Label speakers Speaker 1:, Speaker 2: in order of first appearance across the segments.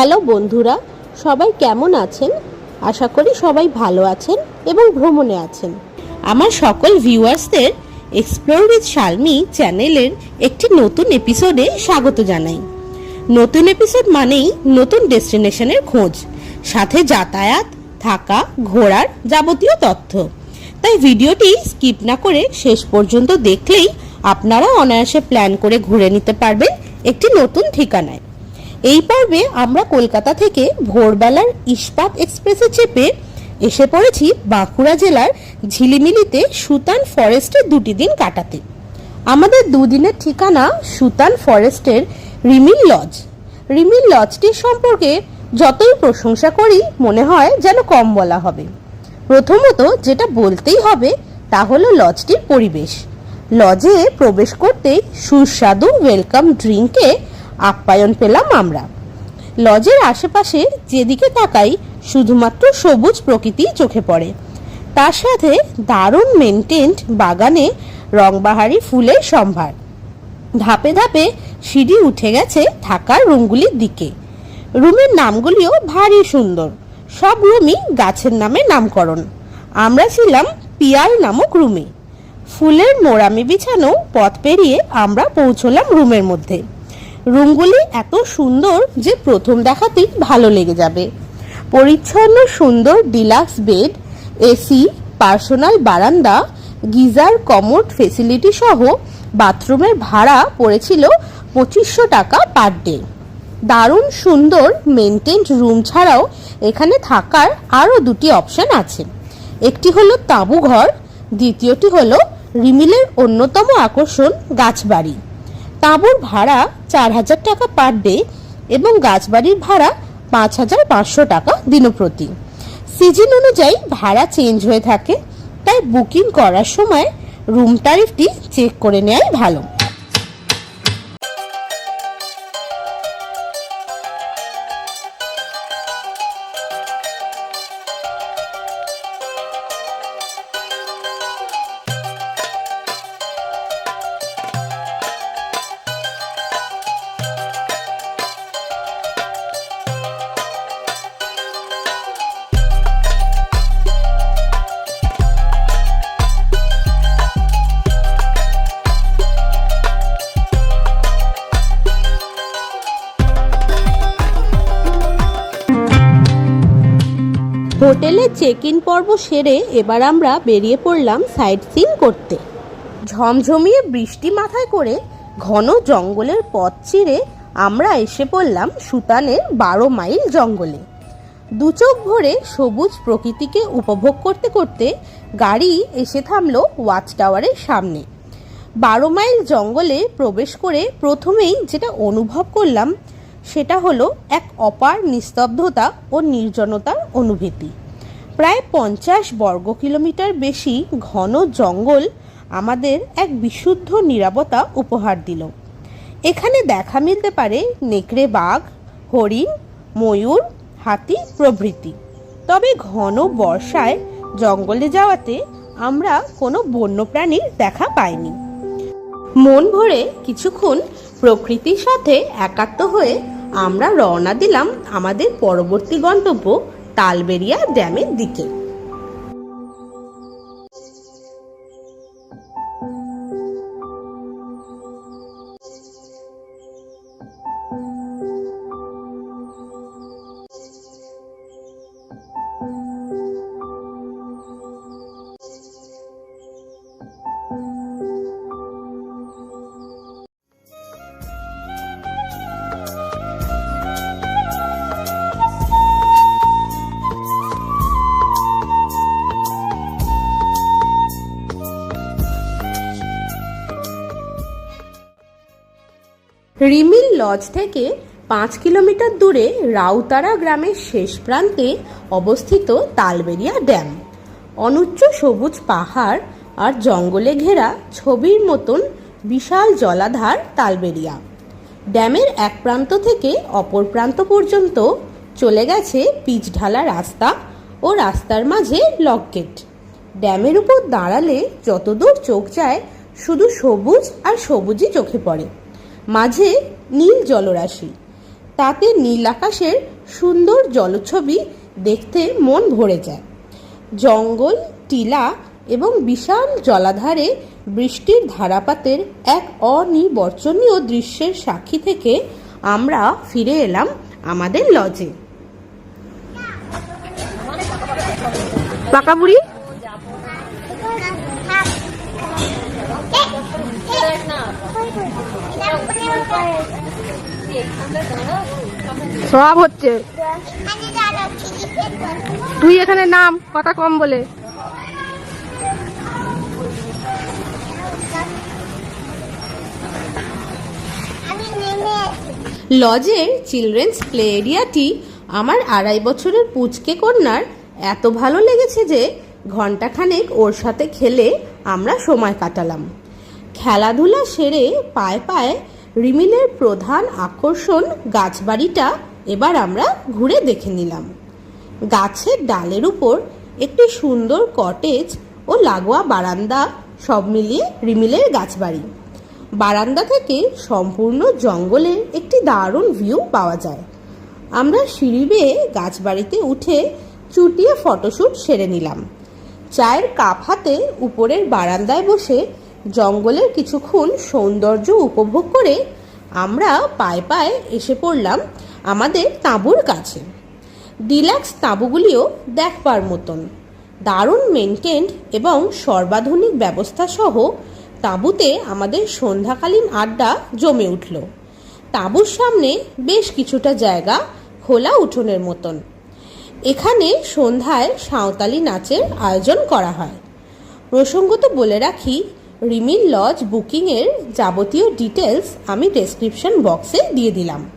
Speaker 1: Hello বন্ধুরা, সবাই কেমন আছেন? আশা করি সবাই ভালো আছেন এবং ভ্রমণে আছেন। আমার সকল ভিউয়ার্সদের এক্সপ্লোর উইথ শালমি চ্যানেলের একটি নতুন এপিসোডে স্বাগত জানাই। নতুন এপিসোড মানেই নতুন ডেস্টিনেশনের খোঁজ, সাথে যাতায়াত, থাকা, ঘোরার যাবতীয় তথ্য। তাই ভিডিওটি স্কিপ না করে শেষ পর্যন্ত দেখলেই আপনারা অনায়াসে প্ল্যান করে ঘুরে নিতে পারবেন একটি নতুন ঠিকানায়। এই পর্বে আমরা কলকাতা থেকে ভোরবেলার ইস্পাত এক্সপ্রেসে চেপে এসে পড়েছি বাঁকুড়া জেলার ঝিলিমিলিতে সুতান ফরেস্টে দুটি দিন কাটাতে। আমাদের দুদিনের ঠিকানা সুতান ফরেস্টের রিমিল লজ। রিমিল লজটির সম্পর্কে যতই প্রশংসা করি, মনে হয় যেন কম বলা হবে। প্রথমত যেটা বলতেই হবে, তা হলো লজটির পরিবেশ। লজে প্রবেশ করতেই সুস্বাদু ওয়েলকাম ড্রিঙ্কে আপ্যায়ন পেলাম আমরা। লজের আশেপাশে যেদিকে তাকাই, শুধুমাত্র সবুজ প্রকৃতি চোখে পড়ে। তার সাথে দারুণ মেনটেন্ড বাগানে রংবাহারি ফুলের সম্ভার। ধাপে ধাপে সিঁড়ি উঠে গেছে থাকার রুমগুলির দিকে। রুমের নামগুলিও ভারী সুন্দর। সব রুমই গাছের নামে নামকরণ। আমরা ছিলাম পিয়াল নামক রুমে। ফুলের মোড়ামি বিছানো পথ পেরিয়ে আমরা পৌঁছলাম রুমের মধ্যে। রুমগুলি এত সুন্দর যে প্রথম দেখাতেই ভালো লেগে যাবে। পরিচ্ছন্ন, সুন্দর ডিলাক্স বেড এসি পার্সোনাল বারান্দা, গিজার কমোড ফেসিলিটি সহ বাথরুমের ভাড়া পড়েছিল পঁচিশশো টাকা পার ডে দারুণ সুন্দর মেনটেন্ড রুম ছাড়াও এখানে থাকার আরও দুটি অপশন আছে। একটি হলো তাঁবু ঘর দ্বিতীয়টি হলো রিমিলের অন্যতম আকর্ষণ গাছবাড়ি। তাঁবুর ভাড়া চার হাজার টাকা পার ডে এবং গাছবাড়ির ভাড়া পাঁচ হাজার পাঁচশো টাকা দিনপ্রতি। সিজন অনুযায়ী ভাড়া চেঞ্জ হয়ে থাকে, তাই বুকিং করার সময় রুম ট্যারিফটি চেক করে নেওয়াই ভালো। হোটেলে চেক ইন পর্ব সেরে এবার আমরা বেরিয়ে পড়লাম সাইট সিন করতে। ঝমঝমিয়ে বৃষ্টি মাথায় করে ঘন জঙ্গলের পথ চিরে আমরা এসে পড়লাম সুতানের বারো মাইল জঙ্গলে। দুচোখ ভরে সবুজ প্রকৃতিকে উপভোগ করতে করতে গাড়ি এসে থামল ওয়াচ টাওয়ারের সামনে। বারো মাইল জঙ্গলে প্রবেশ করে প্রথমেই যেটা অনুভব করলাম সেটা হলো এক অপার নিস্তব্ধতা ও নির্জনতার অনুভূতি। প্রায় পঞ্চাশ বর্গ কিলোমিটার বেশি ঘন জঙ্গল আমাদের এক বিশুদ্ধ নিরাপত্তা উপহার দিল। এখানে দেখা মিলতে পারে নেকড়ে বাঘ, হরিণ, ময়ূর, হাতি প্রভৃতি। তবে ঘন বর্ষায় জঙ্গলে যাওয়াতে আমরা কোনো বন্যপ্রাণীর দেখা পাইনি। মন ভরে কিছুক্ষণ প্রকৃতির সাথে একাত্ম হয়ে আমরা রওনা দিলাম আমাদের পরবর্তী গন্তব্য তালবেরিয়া ড্যামের দিকে। রিমিল লজ থেকে পাঁচ কিলোমিটার দূরে রাউতারা গ্রামের শেষ প্রান্তে অবস্থিত তালবেরিয়া ড্যাম। অনুচ্চ সবুজ পাহাড় আর জঙ্গলে ঘেরা ছবির মতন বিশাল জলাধার তালবেরিয়া। ড্যামের এক প্রান্ত থেকে অপর প্রান্ত পর্যন্ত চলে গেছে পিচ ঢালা রাস্তা ও রাস্তার মাঝে লক গেট। ড্যামের উপর দাঁড়ালে যতদূর চোখ যায় শুধু সবুজ আর সবুজই চোখে পড়ে। মাঝে নীল জলরাশি। তাতে নীল আকাশের সুন্দর জলছবি দেখতে মন ভরে যায়। জঙ্গল, টিলা এবং বিশাল জলাধারে বৃষ্টির ধারাপাতের এক অনিবর্চনীয় দৃশ্যের সাক্ষী থেকে আমরা ফিরে এলাম আমাদের লজে পাকা বুড়ি
Speaker 2: সব হচ্ছে। তুই এখানে নাম, কথা কম বলে।
Speaker 1: লজের চিলড্রেন্স প্লে এরিয়াটি আমার আড়াই বছরের পুচকে কন্যার এত ভালো লেগেছে যে ঘন্টাখানেক ওর সাথে খেলে আমরা সময় কাটালাম। খেলাধুলা সেরে পায়ে পায়ে রিমিলের প্রধান আকর্ষণ গাছবাড়িটা এবার আমরা ঘুরে দেখে নিলাম। গাছের ডালের উপর একটি সুন্দর কটেজ ও লাগোয়া বারান্দা সব মিলিয়ে রিমিলের গাছবাড়ি। বারান্দা থেকে সম্পূর্ণ জঙ্গলের একটি দারুণ ভিউ পাওয়া যায়। আমরা সিঁড়ি বেয়ে গাছবাড়িতে উঠে চুটিয়ে ফটোশ্যুট সেরে নিলাম। চায়ের কাপ হাতে উপরের বারান্দায় বসে জঙ্গলের কিছুক্ষণ সৌন্দর্য উপভোগ করে আমরা পায়ে পায়ে এসে পড়লাম আমাদের তাঁবুর কাছে। ডিলাক্স তাঁবুগুলিও দেখবার মতন। দারুণ মেনটেন্ড এবং সর্বাধুনিক ব্যবস্থা সহ তাঁবুতে আমাদের সন্ধ্যাকালীন আড্ডা জমে উঠল। তাঁবুর সামনে বেশ কিছুটা জায়গা খোলা উঠোনের মতন। এখানে সন্ধ্যায় সাঁওতালি নাচের আয়োজন করা হয়। প্রসঙ্গত বলে রাখি রিমিল লজ বুকিংয়ের যাবতীয় ডিটেলস আমি ডেসক্রিপশন বক্সে দিয়ে দিলাম।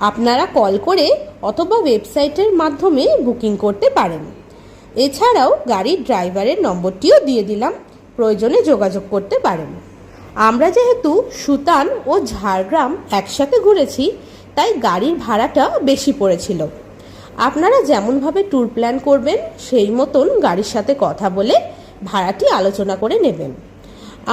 Speaker 1: আপনারা কল করে অথবা ওয়েবসাইটের মাধ্যমে বুকিং করতে পারেন। এছাড়াও গাড়ির ড্রাইভারের নম্বরটিও দিয়ে দিলাম। প্রয়োজনে যোগাযোগ করতে পারেন। আমরা যেহেতু সুতান ও ঝাড়গ্রাম একসাথে ঘুরেছি, তাই গাড়ির ভাড়াটা বেশি পড়েছিল। আপনারা যেমনভাবে ট্যুর প্ল্যান করবেন, সেই মতন গাড়ির সাথে কথা বলে ভাড়াটি আলোচনা করে নেবেন।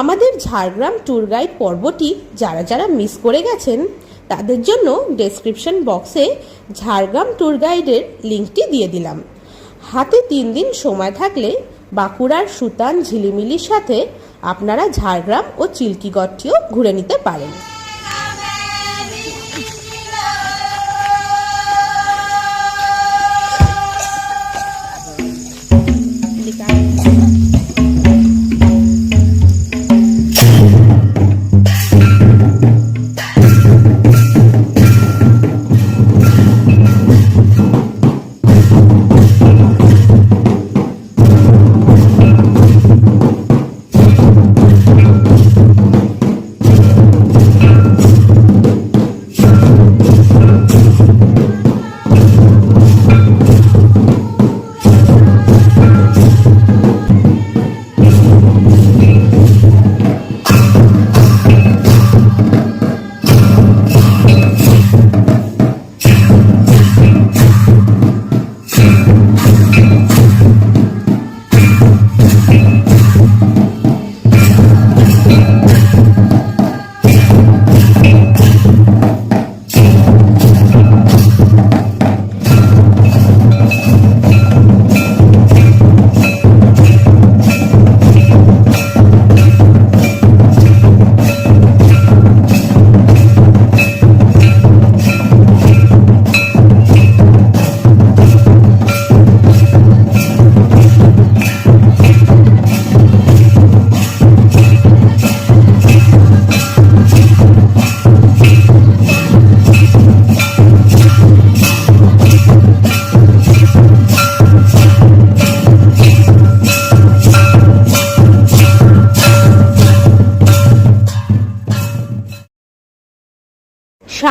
Speaker 1: আমাদের ঝাড়গ্রাম ট্যুর গাইড পর্বটি যারা যারা মিস করে গেছেন, তাদের জন্য ডেসক্রিপশন বক্সে ঝাড়গ্রাম ট্যুর গাইডের লিঙ্কটি দিয়ে দিলাম। হাতে তিন দিন সময় থাকলে বাঁকুড়ার সুতান ঝিলিমিলির সাথে আপনারা ঝাড়গ্রাম ও চিল্কিগড়টিও ঘুরে নিতে পারেন।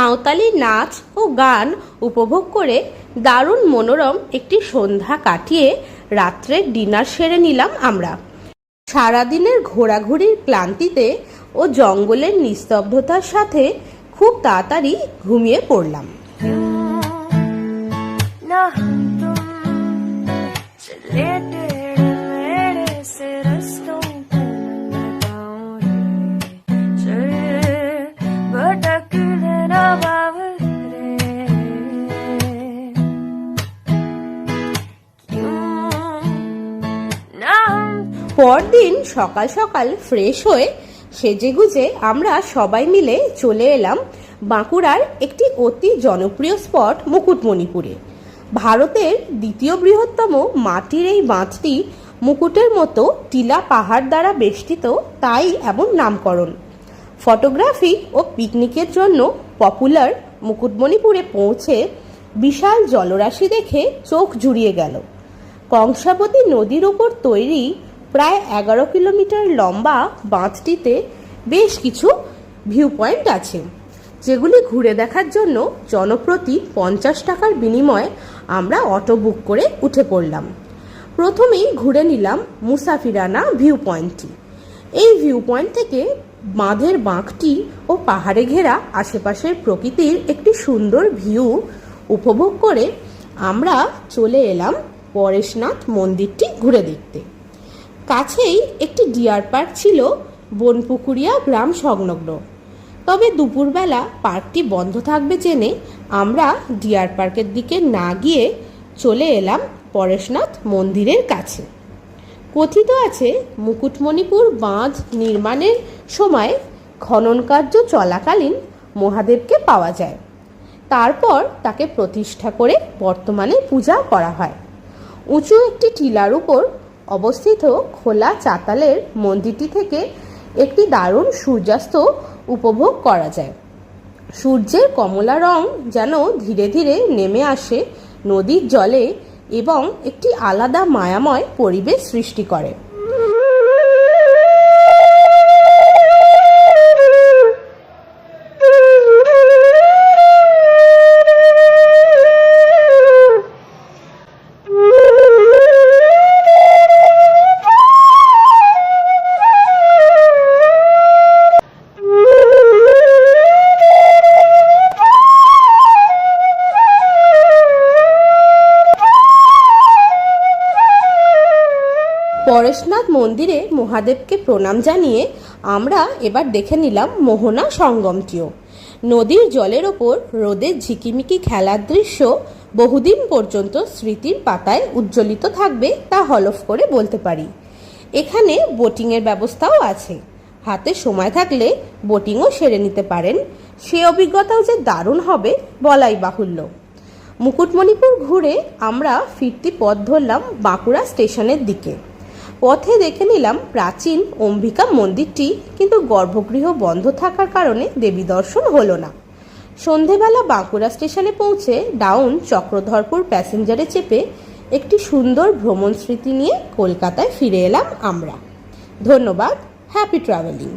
Speaker 1: সাঁওতালি নাচ ও গান উপভোগ করে দারুণ মনোরম একটি সন্ধ্যা কাটিয়ে রাত্রের ডিনার সেরে নিলাম আমরা। সারাদিনের ঘোরাঘুরির ক্লান্তিতে ও জঙ্গলের নিস্তব্ধতার সাথে খুব তাড়াতাড়ি ঘুমিয়ে পড়লাম।
Speaker 3: ना
Speaker 1: পরদিন সকাল সকাল ফ্রেশ হয়ে সেজেগুজে আমরা সবাই মিলে চলে এলাম বাঁকুড়ার একটি অতি জনপ্রিয় স্পট, মুকুটমণিপুরে। ভারতের দ্বিতীয় বৃহত্তম মাটির এই বাঁধটি মুকুটের মতো টিলা পাহাড় দ্বারা বেষ্টিত, তাই এমন নামকরণ। ফটোগ্রাফি ও পিকনিকের জন্য পপুলার মুকুটমণিপুরে পৌঁছে বিশাল জলরাশি দেখে চোখ জুড়িয়ে গেল। কংসাবতী নদীর ওপর তৈরি প্রায় এগারো কিলোমিটার লম্বা বাঁধটিতে বেশ কিছু ভিউ পয়েন্ট আছে, যেগুলি ঘুরে দেখার জন্য জনপ্রতি পঞ্চাশ টাকার বিনিময়ে আমরা অটো বুক করে উঠে পড়লাম। প্রথমেই ঘুরে নিলাম মুসাফিরানা ভিউ পয়েন্টটি এই ভিউ পয়েন্ট থেকে বাঁধের বাঁকটি ও পাহাড়ে ঘেরা আশেপাশের প্রকৃতির একটি সুন্দর ভিউ উপভোগ করে আমরা চলে এলাম পরেশনাথ মন্দিরটি ঘুরে দেখতে। কাছেই একটি ডিয়ার পার্ক ছিল বনপুকুরিয়া গ্রাম সংলগ্ন। তবে দুপুরবেলা পার্কটি বন্ধ থাকবে জেনে আমরা ডিয়ার পার্কের দিকে না গিয়ে চলে এলাম পরেশনাথ মন্দিরের কাছে। কথিত আছে, মুকুটমণিপুর বাঁধ নির্মাণের সময় খনন কার্য চলাকালীন মহাদেবকে পাওয়া যায়। তারপর তাকে প্রতিষ্ঠা করে বর্তমানে পূজা করা হয়। উঁচু একটি টিলার উপর অবস্থিত খোলা চাতালের মন্দিরটি থেকে একটি দারুণ সূর্যাস্ত উপভোগ করা যায়। সূর্যের কমলা রং যেন ধীরে ধীরে নেমে আসে নদীর জলে এবং একটি আলাদা মায়াময় পরিবেশ সৃষ্টি করে। পরেশনাথ মন্দিরে মহাদেবকে প্রণাম জানিয়ে আমরা এবার দেখে নিলাম মোহনা সঙ্গমটিও। নদীর জলের ওপর রোদের ঝিকিমিকি খেলার দৃশ্য বহুদিন পর্যন্ত স্মৃতির পাতায় উজ্জ্বলিত থাকবে তা হলফ করে বলতে পারি। এখানে বোটিংয়ের ব্যবস্থাও আছে। হাতে সময় থাকলে বোটিংও সেরে নিতে পারেন। সে অভিজ্ঞতাও যে দারুণ হবে বলাই বাহুল্য। মুকুটমণিপুর ঘুরে আমরা ফিরতি পথ ধরলাম বাঁকুড়া স্টেশনের দিকে। পথে দেখে নিলাম প্রাচীন অম্বিকা মন্দিরটি কিন্তু গর্ভগৃহ বন্ধ থাকার কারণে দেবী দর্শন হলো না। সন্ধেবেলা বাঁকুড়া স্টেশনে পৌঁছে ডাউন চক্রধরপুর প্যাসেঞ্জারে চেপে একটি সুন্দর ভ্রমণ স্মৃতি নিয়ে কলকাতায় ফিরে এলাম আমরা। ধন্যবাদ, হ্যাপি ট্রাভেলিং।